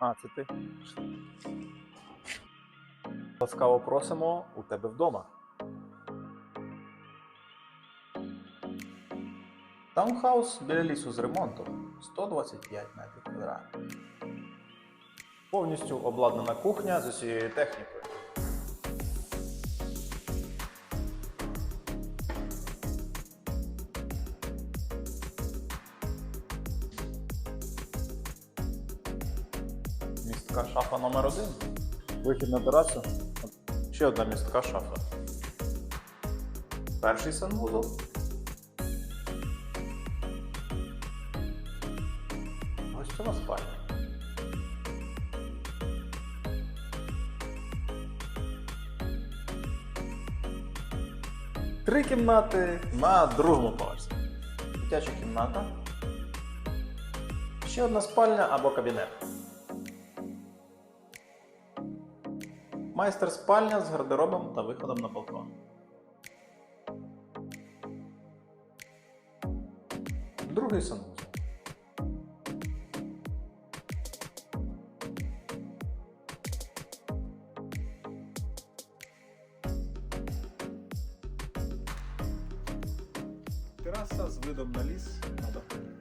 А, це ти. Ласкаво просимо у тебе вдома. Таунхаус біля лісу з ремонтом 125 метрів квадратних. Повністю обладнана кухня з усією технікою. Містка шафа номер один. Вихід на терасу. Ще одна містка шафа. Перший санвузол. Гостьова спальня. Три кімнати на другому поверсі. Дитяча кімната. Ще одна спальня або кабінет. Майстер спальня з гардеробом та виходом на балкон. Другий санвузол. Тераса з видом на ліс на даху.